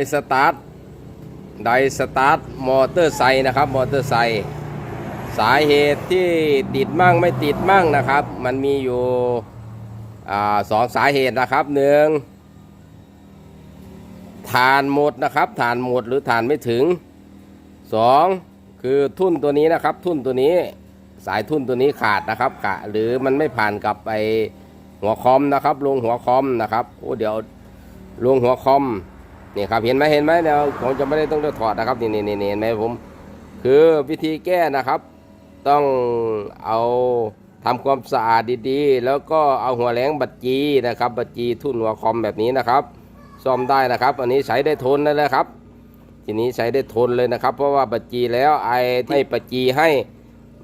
ไดสตาร์ทไดสตาร์ทมอเตอร์ไซค์นะครับ มอเตอร์ไซค์สาเหตุที่ติดมั่งไม่ติดมั่งนะครับ มันมีอยู่สองสาเหตุนะครับหนึ่งฐานหมดนะครับฐานหมดหรือฐานไม่ถึงสองคือทุ่นตัวนี้นะครับ ทุ่นตัวนี้สายทุ่นตัวนี้ขาดนะครับขาดหรือมันไม่ผ่านกับไปหัวคอมนะครับลงหัวคอมนะครับโอ้เดี๋ยวลงหัวคอม นี่ครับเห็นไหมเห็นไหมเดี๋ยวผมจะไม่ได้ต้องถอดนะครับนี่นี่นี่เห็นไหมผม คือวิธีแก้นะครับ ต้องเอาทำความสะอาดดีๆ แล้วก็เอาหัวแหลงบัดจีนะครับ บัดจีทุ่นหัวคอมแบบนี้นะครับ ซ่อมได้นะครับ อันนี้ใช้ได้ทนเลยนะครับ ทีนี้ใช้ได้ทนเลยนะครับ เพราะว่าบัดจีแล้วไอที่บัดจีให้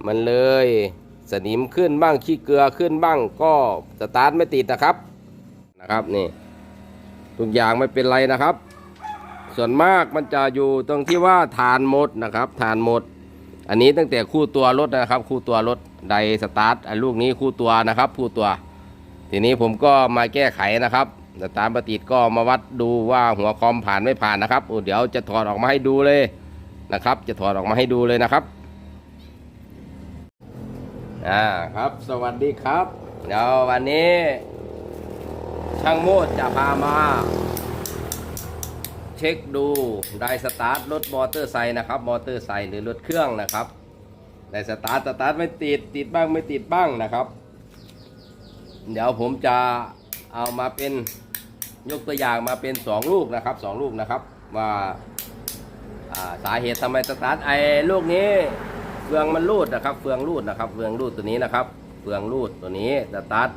มันเลยสนิมขึ้นบ้างขี้เกลือขึ้นบ้างก็สตาร์ทไม่ติดนะครับนะครับนี่ทุกอย่างไม่เป็นไรนะครับ ส่วนมากมันจะอยู่ตรงที่ว่าฐานหมดนะครับฐานหมด อันนี้ตั้งแต่คู่ตัวรถนะครับ คู่ตัวรถไดสตาร์ทไอ้ลูกนี้คู่ตัวนะครับ คู่ตัว ทีนี้ผมก็มาแก้ไขนะครับสตาร์ทปติดก็มาวัดดูว่าหัวคอมผ่านไม่ผ่านนะครับโอ้เดี๋ยวจะถอดออกมาให้ดูเลยนะครับ จะถอดออกมาให้ดูเลยนะครับอ่าครับ สวัสดีครับ เดี๋ยววันนี้ช่างโมดจะพามา ช็คดูได้สตาร์ทรถมอเตอร์ไซค์นะครับ มอเตอร์ไซค์หรือรถเครื่องนะครับได้สตาร์ทสตาร์ทไม่ติดติดบ้างไม่ติดบ้างนะครับ เดี๋ยวผมจะเอามาเป็นยกตัวอย่างมาเป็นสองลูกนะครับสองลูกนะครับว่าสาเหตุทำไมสตาร์ทไอ้ลูกนี้เฟืองมันรูดนะครับ เฟืองรูดนะครับ เฟืองรูดตัวนี้นะครับ เฟืองรูดตัวนี้สตาร์ท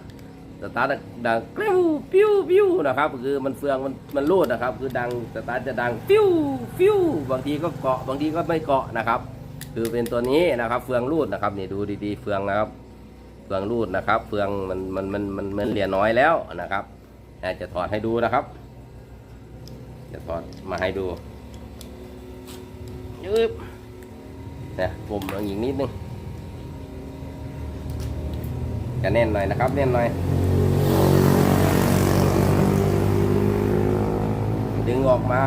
สตาร์ทดังกริ้วปิ้วปิ้วนะครับคือมันเฟืองมันมันรูดนะครับ คือดังสตาร์ทจะดังปิ้วปิ้วบางทีก็เกาะบางทีก็ไม่เกาะนะครับ คือเป็นตัวนี้นะครับ เฟืองรูดนะครับนี่ดูดีๆเฟืองนะครับ เฟืองรูดนะครับ เฟืองมันมันมันมันมันเหลือน้อยแล้วนะครับอ่จะถอดให้ดูนะครับ จะถอดมาให้ดูยึบเนี่ยผมลองอีกนิดนึง จะแน่นหน่อยนะครับแน่นหน่อย ดึงออกมา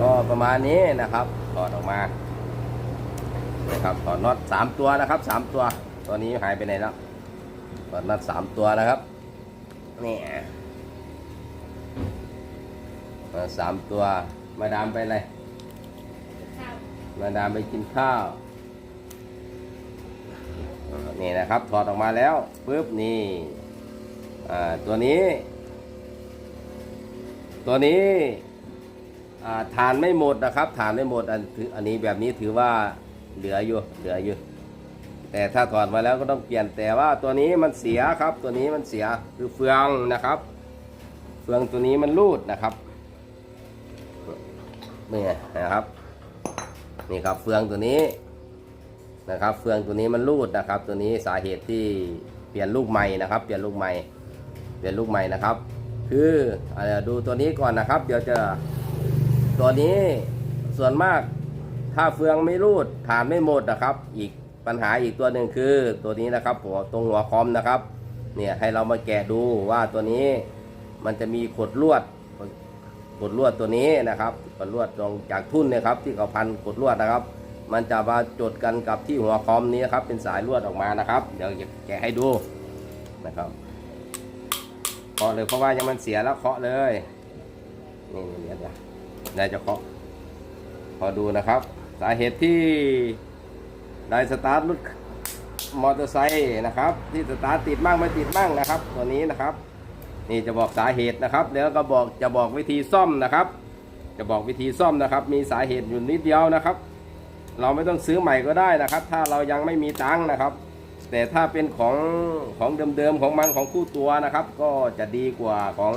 ก็ประมาณนี้นะครับถอดออกมานะครับถอดน็อตสามตัวนะครับสามตัว ตัวนี้หายไปไหนแล้วถอดน็อตสามตัวนะครับนี่สามตัวมาดามไปอะไรมาดามไปกินข้าว นี่นะครับถอดออกมาแล้วปุ๊บนี่ตัวนี้ ตัวนี้อ่าทานไม่หมดนะครับทานไม่หมดอันถืออันนี้แบบนี้ถือว่าเหลืออยู่เหลืออยู่ แต่ถ้าถอดมาแล้วก็ต้องเปลี่ยนแต่ว่าตัวนี้มันเสียครับ ตัวนี้มันเสียคือเฟืองนะครับ เฟืองตัวนี้มันรูดนะครับนี่นะครับ นี่ครับเฟืองตัวนี้ นะครับ เฟืองตัวนี้มันรูดนะครับ ตัวนี้สาเหตุที่เปลี่ยนลูกใหม่นะครับ เปลี่ยนลูกใหม่ เปลี่ยนลูกใหม่นะครับ คืออาดูตัวนี้ก่อนนะครับ เดี๋ยวจะตัวนี้ส่วนมากถ้าเฟืองไม่รูดฐานไม่หมดนะครับ อีกปัญหาอีกตัวหนึ่งคือตัวนี้นะครับหัวตรงหัวคอมนะครับ เนี่ยให้เรามาแกะดูว่าตัวนี้มันจะมีขดลวดขดลวดตัวนี้นะครับขดลวดตรงจากทุ่นเนยครับที่เขาพันขดลวดนะครับ มันจะมาจดกันกับที่หัวคอมนี้นะครับ เป็นสายลวดออกมานะครับ เดี๋ยวแกะให้ดูนะครับเคาะเลยเพราะว่ายังมันเสียแล้วเคาะเลยนี่นี่เดี๋ยวเดี๋ยวจะเคาะพอดูนะครับ สาเหตุที่ได้สตาร์ทรถมอเตอร์ไซค์นะครับ ที่สตาร์ทติดบ้างไม่ติดบ้างนะครับ ตัวนี้นะครับ นี่จะบอกสาเหตุนะครับเดี๋ยวก็บอกจะบอกวิธีซ่อมนะครับ จะบอกวิธีซ่อมนะครับ มีสาเหตุอยู่นิดเดียวนะครับ เราไม่ต้องซื้อใหม่ก็ได้นะครับ ถ้าเรายังไม่มีตังค์นะครับ แต่ถ้าเป็นของของเดิมๆของมันของคู่ตัวนะครับ ก็จะดีกว่าของ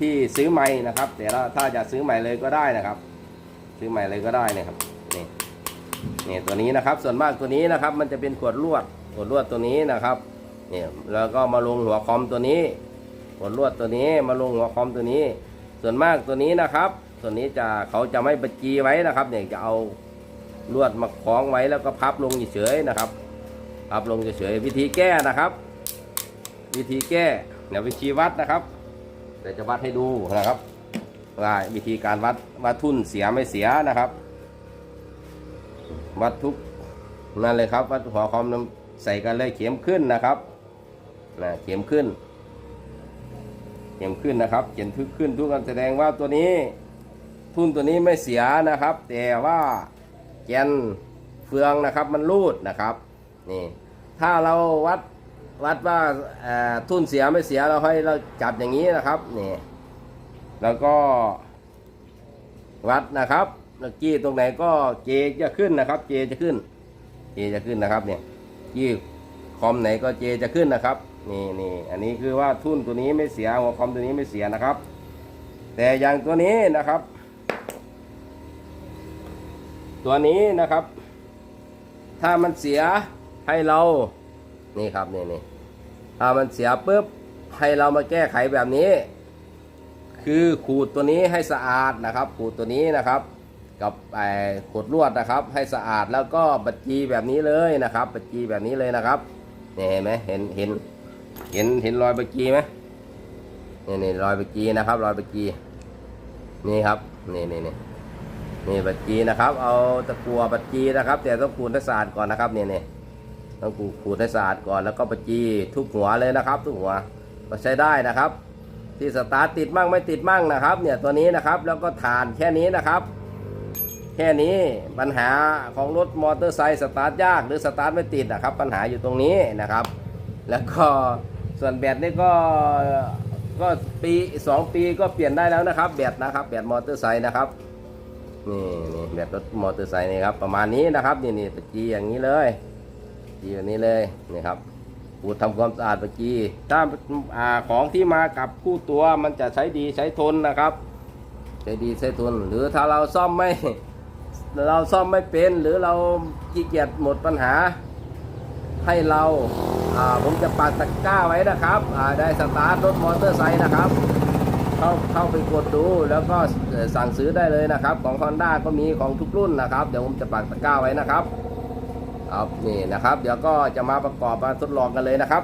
ที่ซื้อใหม่นะครับ แต่ถ้าจะซื้อใหม่เลยก็ได้นะครับ ซื้อใหม่เลยก็ได้นะครับนี่นี่ตัวนี้นะครับ ส่วนมากตัวนี้นะครับ มันจะเป็นขวดลวดขวดลวดตัวนี้นะครับเนี่ยแล้วก็มาลงหัวคอมตัวนี้ขวดลวดตัวนี้มาลงหัวคอมตัวนี้ ส่วนมากตัวนี้นะครับตัวนี้จะเขาจะไม่บัญจีไว้นะครับเนี่ยจะเอา ลวดมาคล้องไว้แล้วก็พับลงเฉยๆนะครับ พับลงเฉยๆวิธีแก้นะครับ วิธีแก้เดี๋ยววิธีวัดนะครับเดี๋ยวจะวัดให้ดูนะครับว่าวิธีการวัดว่าทุนเสียไม่เสียนะครับ วัดทุกนั่นเลยครับวัดหัวคอมใส่กันเลยเข็มขึ้นนะครับนะเข็มขึ้น เข็มขึ้นนะครับ เขียนทึกขึ้นทุกกันแสดงว่าตัวนี้ ทุนตัวนี้ไม่เสียนะครับ แต่ว่า แกนเฟืองนะครับมันรูดนะครับนี่ถ้าเราวัดวัดว่าเอ่นเสียไม่เสียเราให้เราจับอย่างนี้นะครับนี่แล้วก็วัดนะครับกี้ตรงไหนก็เจจะขึ้นนะครับ เจจะขึ้น เจจะขึ้นนะครับเนี่ยกี้คอมไหนก็เจจะขึ้นนะครับนี่นี่อันนี้คือว่าทุ่นตัวนี้ไม่เสียหัวคอมตัวนี้ไม่เสียนะครับ แต่อย่างตัวนี้นะครับ ตัวนี้นะครับ ถ้ามันเสียให้เรานี่ครับนี่นี่ถ้ามันเสียปุ๊บให้เรามาแก้ไขแบบนี้ คือขูดตัวนี้ให้สะอาดนะครับ ขูดตัวนี้นะครับกับไอ้ขดลวดนะครับ ให้สะอาดแล้วก็บัจีแบบนี้เลยนะครับ บัจีแบบนี้เลยนะครับนี่เห็นไหมเห็นเห็นเห็นเห็นรอยบัจีไหมนี่นี่รอยบัจีนะครับ รอยบัจีนี่ครับนี่นี่นี่ นี่บัจจีนะครับ เอาตะกัวบัจจีนะครับ แต่ต้องขูดให้สะอาดก่อนนะครับเนี่ยเนี่ยต้องขูดขูดให้สะอาดก่อนแล้วก็บัจจีทุกหัวเลยนะครับ ทุกหัวก็ใช้ได้นะครับ ที่สตาร์ทติดมั่งไม่ติดมั่งนะครับ เนี่ยตัวนี้นะครับแล้วก็ฐานแค่นี้นะครับ แค่นี้ปัญหาของรถมอเตอร์ไซค์สตาร์ทยากหรือสตาร์ทไม่ติดนะครับ ปัญหาอยู่ตรงนี้นะครับ แล้วก็ส่วนแบตนี่ก็ก็ปีสองปีก็เปลี่ยนได้แล้วนะครับ แบตนะครับแบตมอเตอร์ไซค์นะครับ นี่นี่แบบรถมอเตอร์ไซค์นี่ครับประมาณนี้นะครับนี่นี่ตะจีอย่างนี้เลยจีแบบนี้เลยนี่ครับขูดทำความสะอาดตะจีถ้าอ่าของที่มากับคู่ตัวมันจะใช้ดีใช้ทนนะครับใช้ดีใช้ทนหรือถ้าเราซ่อมไม่เราซ่อมไม่เป็นหรือเราขี้เกียจหมดปัญหา ให้เราอ่าผมจะปักตะกร้าไว้นะครับอ่าได้สตาร์ทรถมอเตอร์ไซค์นะครับ เข้าเข้าไปกดดู แล้วก็สั่งซื้อได้เลยนะครับ ของ Honda ก็มีของทุกรุ่นนะครับ เดี๋ยวผมจะปักตะกร้าไว้นะครับครับนี่นะครับ เดี๋ยวก็จะมาประกอบมาทดลองกันเลยนะครับ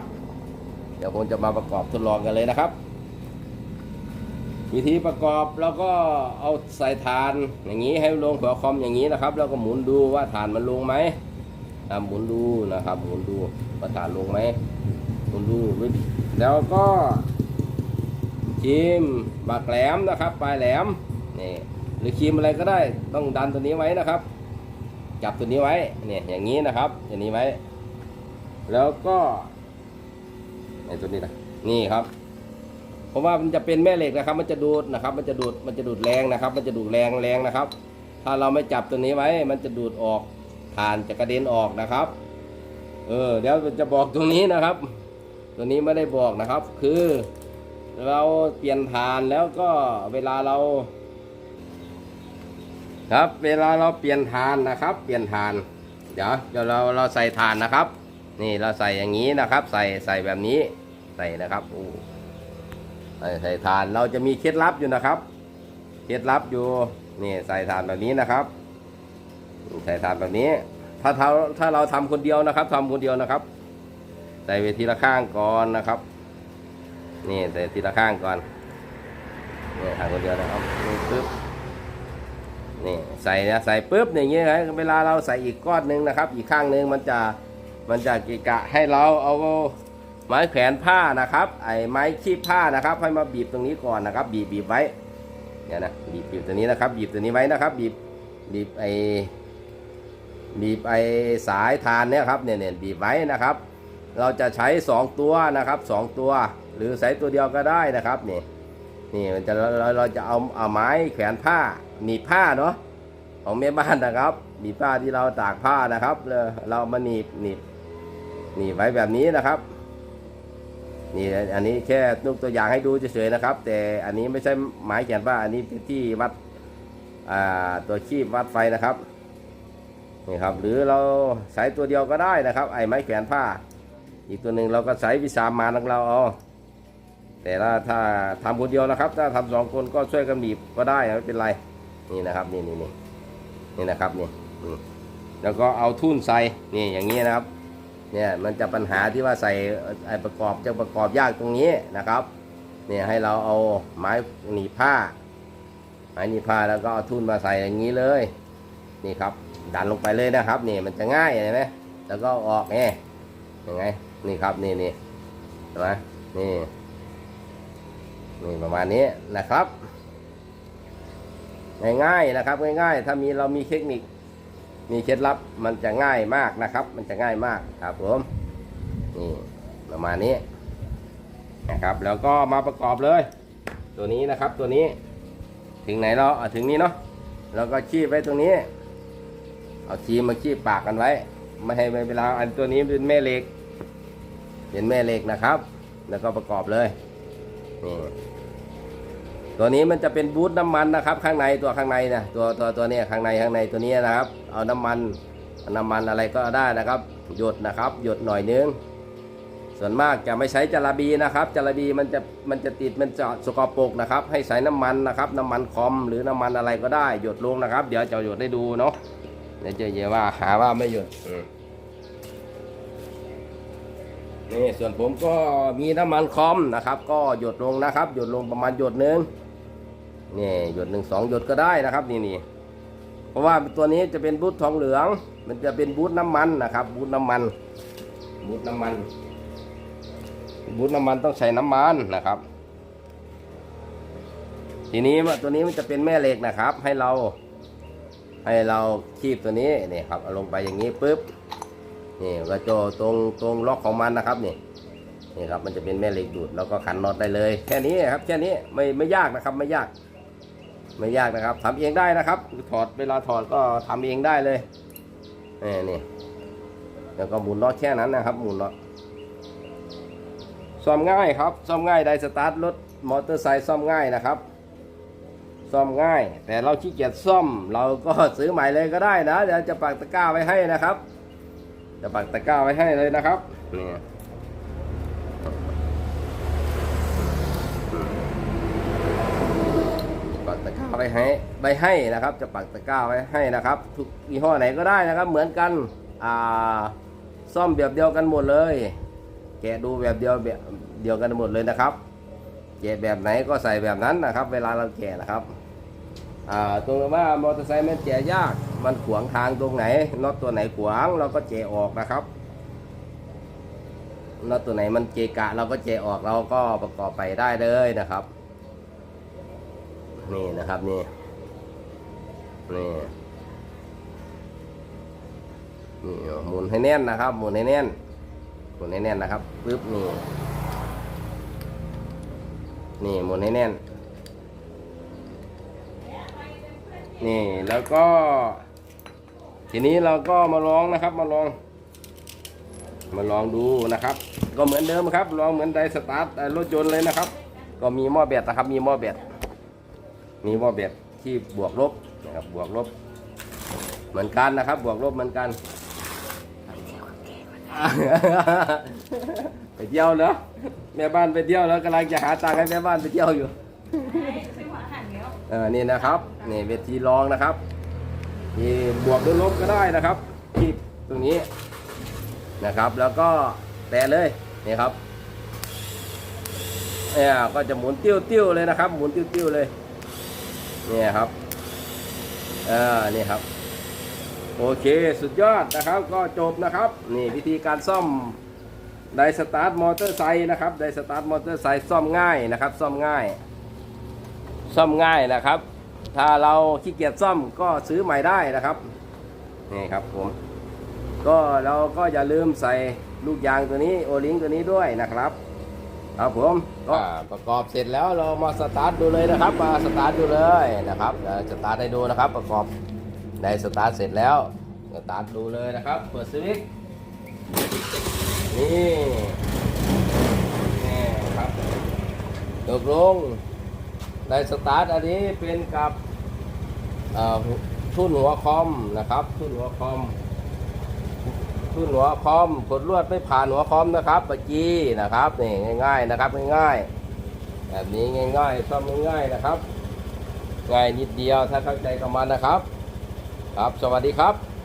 เดี๋ยวผมจะมาประกอบทดลองกันเลยนะครับ วิธีประกอบแล้วก็เอาใส่ฐานอย่างนี้ให้ลงหัวคอมอย่างนี้นะครับ แล้วก็หมุนดูว่าฐานมันลงไหมอ่าหมุนดูนะครับ หมุนดูว่าฐานลงไหมหมุนดูแล้วก็ ครีมบากแหลมนะครับ ปลายแหลมนี่หรือครีมอะไรก็ได้ต้องดันตัวนี้ไว้นะครับ จับตัวนี้ไว้เนี่ยอย่างนี้นะครับอย่างนี้ไว้ แล้วก็ไอ้ตัวนี้นะนี่ครับเพราะว่ามันจะเป็นแม่เหล็กนะครับ มันจะดูดนะครับ มันจะดูดมันจะดูดแรงนะครับ มันจะดูดแรงแรงนะครับ ถ้าเราไม่จับตัวนี้ไว้ มันจะดูดออกฐานจะกระเด็นออกนะครับ เออเดี๋ยวจะบอกตรงนี้นะครับ ตัวนี้ไม่ได้บอกนะครับ คือ เราเปลี่ยนฐานแล้วก็เวลาเรา ครับเวลาเราเปลี่ยนฐานนะครับ เปลี่ยนฐาน เดี๋ยวเดี๋ยวเราเราใส่ฐานนะครับ นี่เราใส่อย่างนี้นะครับ ใส่ใส่แบบนี้ใส่นะครับโอ้ใส่ใส่ฐานเราจะมีเคล็ดลับอยู่นะครับ เคล็ดลับอยู่นี่ใส่ฐานแบบนี้นะครับ ใส่ฐานแบบนี้ ถ้าถ้าถ้าเราทำคนเดียวนะครับทำคนเดียวนะครับ ใส่เวทีละข้างก่อนนะครับ นี่ใส่ทีละข้างก่อนนี่ทางคนเดียวนะครับนี่ปึ๊บนี่ใส่นะใส่ปึ๊บอย่างเงี้ยนะเวลาเราใส่อีกก้อนหนึ่งนะครับ อีกข้างหนึ่งมันจะมันจะกะกะให้เราเอาไม้แขวนผ้านะครับไอ้ไม้คีบผ้านะครับให้มาบีบตรงนี้ก่อนนะครับ บีบบีบไว้เนี่ยนะบีบบีบตัวนี้นะครับ บีบตัวนี้ไว้นะครับ บีบบีบไอ้บีบไอ้สายทานเนี่ยครับเนี่ยเนี่ยบีบไว้นะครับ เราจะใช้ 2 ตัวนะครับ 2 ตัว หรือใส่ตัวเดียวก็ได้นะครับนี่นี่มันจะเราเราจะเอาเอาไม้แขวนผ้าหนีผ้าเนาะของแม่บ้านนะครับหนีผ้าที่เราตากผ้านะครับเราเรามาหนีบหนีบหนีบไว้แบบนี้นะครับนี่อันนี้แค่ยกตัวอย่างให้ดูเฉยๆนะครับ แต่อันนี้ไม่ใช่ไม้แขวนผ้าอันนี้ที่วัดตัวคีบวัดไฟนะครับนี่ครับหรือเราใช้ตัวเดียวก็ได้นะครับ ไอ้ไม้แขวนผ้า อีกตัวหนึ่งเราก็ใช้วิสามาของเราเอา แต่ถ้าถ้าทำคนเดียวนะครับ ถ้าทำสองคนก็ช่วยกันบีบก็ได้ไม่เป็นไรนี่นะครับนี่นี่นี่นี่นะครับนี่แล้วก็เอาทุ่นใส่นี่อย่างนี้นะครับเนี่ยมันจะปัญหาที่ว่าใส่ไอประกอบจะประกอบยากตรงนี้นะครับเนี่ยให้เราเอาไม้หนีผ้าไม้หนีผ้าแล้วก็เอาทุ่นมาใส่อย่างนี้เลยนี่ครับดันลงไปเลยนะครับนี่มันจะง่ายเห็นไหมแล้วก็อออกไงยังไงนี่ครับนี่นี่เห็นไหมนี่ นี่ประมาณนี้นะครับ ง่ายๆนะครับ ง่ายๆ ถ้ามีเรามีเทคนิค มีเคล็ดลับมันจะง่ายมากนะครับ มันจะง่ายมากครับผมนี่ประมาณนี้นะครับ แล้วก็มาประกอบเลย ตัวนี้นะครับตัวนี้ถึงไหนเราอะถึงนี้เนาะแล้วก็คีบไว้ตรงนี้ เอาครีมมาคีบปากกันไว้ ไม่ให้เวลาอันตัวนี้เป็นแม่เหล็ก เป็นแม่เหล็กนะครับ แล้วก็ประกอบเลย นี่ตัวนี้มันจะเป็นบูทน้ำมันนะครับ ข้างในตัวข้างในนะตัวตัวตัวนี้ข้างในข้างในตัวนี้นะครับ เอาน้ำมันน้ำมันอะไรก็ได้นะครับ หยดนะครับ หยดหน่อยนึงส่วนมากจะไม่ใช้จาระบีนะครับจาระบีมันจะมันจะติดมันจะสกปรกนะครับ ให้ใส่น้ำมันนะครับ น้ำมันคอมหรือน้ำมันอะไรก็ได้ หยดลงนะครับ เดี๋ยวจะหยดให้ดูเนาะเดี๋ยวจะเยาว่าหาว่าไม่หยดอื นี่ส่วนผมก็มีน้ำมันคอมนะครับ ก็หยดลงนะครับ หยดลงประมาณหยดหนึ่งนี่หยดหนึ่งสองหยดก็ได้นะครับนี่นี่เพราะว่าตัวนี้จะเป็นบูททองเหลือง มันจะเป็นบูทน้ำมันนะครับ บูทน้ำมัน บูทน้ำมัน บูทน้ำมันต้องใช้น้ำมันนะครับ ทีนี้ว่าตัวนี้มันจะเป็นแม่เหล็กนะครับ ให้เรา ให้เราคีบตัวนี้นี่ครับเอาลงไปอย่างนี้ปุ๊บ นี่กระโจตรงตรงล็อกของมันนะครับนี่นี่ครับมันจะเป็นแม่เหล็กดูดแล้วก็ขันน็อตได้เลย แค่นี้ครับแค่นี้ไม่ไม่ยากนะครับไม่ยาก ไม่ยากนะครับทำเองได้นะครับ ถอดเวลาถอดก็ทำเองได้เลยนี่นี่แล้วก็หมุนน็อตแค่นั้นนะครับ หมุนน็อตซ่อมง่ายครับซ่อมง่ายได้สตาร์ทรถมอเตอร์ไซค์ซ่อมง่ายนะครับซ่อมง่าย แต่เราขี้เกียจซ่อม เราก็ซื้อใหม่เลยก็ได้นะเดี๋ยวจะปักตะกร้าไว้ให้นะครับ จะปักตะกร้าไว้ให้เลยนะครับนี่ปักตะกร้าไว้ให้ไว้ให้นะครับ จะปักตะกร้าไว้ให้นะครับ ทุกยี่ห้อไหนก็ได้นะครับ เหมือนกันอ่าซ่อมแบบเดียวกันหมดเลย แกะดูแบบเดียวแบบเดียวกันหมดเลยนะครับแกะแบบไหนก็ใส่แบบนั้นนะครับ เวลาเราแกะนะครับอ่าตรงว่า มอเตอร์ไซค์มันแกะยาก มันขวางทางตรงไหนน็อตตัวไหนขวางเราก็แกะออกนะครับน็อตตัวไหนมันเกะกะ เราก็แกะออกเราก็ประกอบไปได้เลยนะครับ นี่นะครับนี่นี่นี่หมุนให้แน่นนะครับ หมุนให้แน่นหมุนให้แน่นนะครับปึ๊บนี่นี่หมุนให้แน่นนี่แล้วก็ ทีนี้เราก็มาลองนะครับมาลอง มาลองดูนะครับ ก็เหมือนเดิมครับลองเหมือนไดสตาร์ทรถยนต์เลยนะครับ ก็มีหม้อแบตนะครับ มีหม้อแบตมีหม้อแบตที่บวกลบนะครับบวกลบ เหมือนกันนะครับ บวกลบเหมือนกันไปเที่ยวเหรอแม่บ้านไปเที่ยวแล้วกำลังจะหาตังค์ให้แม่บ้านไปเที่ยวอยู่ซื้อหัวอาหารแล้วเออนี่นะครับนี่เวทีรองนะครับ นี่บวกหรือลบก็ได้นะครับที่ตรงนี้นะครับ แล้วก็แตะเลยนี่ครับเนี่ยก็จะหมุนติ้วติ้วๆเลยนะครับ หมุนติ้วติ้วๆเลยเนี่ยครับเออนี่ครับ โอเคสุดยอดนะครับ ก็จบนะครับ นี่วิธีการซ่อมไดสตาร์ทมอเตอร์ไซค์นะครับไดสตาร์ทมอเตอร์ไซค์ซ่อมง่ายนะครับ ซ่อมง่าย ซ่อมง่ายนะครับ ถ้าเราขี้เกียจซ่อมก็ซื้อใหม่ได้นะครับนี่ครับผมก็เราก็อย่าลืมใส่ลูกยางตัวนี้โอลิงตัวนี้ด้วยนะครับครับผมก็ประกอบเสร็จแล้วเรามาสตาร์ทดูเลยนะครับ มาสตาร์ทดูเลยนะครับเดี๋ยวสตาร์ทให้ดูนะครับ ประกอบได้สตาร์ทเสร็จแล้วสตาร์ทดูเลยนะครับเปิดสวิตช์นี่นี่ครับตกลง ได้สตาร์ทอันนี้เป็นกับทุ่นหัวคอมนะครับ ทุ่นหัวคอมทุ่นหัวคอมกดลวดไม่ผ่านหัวคอมนะครับเมื่อกี้นะครับนี่ง่าย ๆนะครับง่ายๆแบบนี้ง่ายๆซ่อมง่ายๆนะครับ ง่ายนิดเดียวถ้าเข้าใจกับมันนะครับ ครับสวัสดีครับ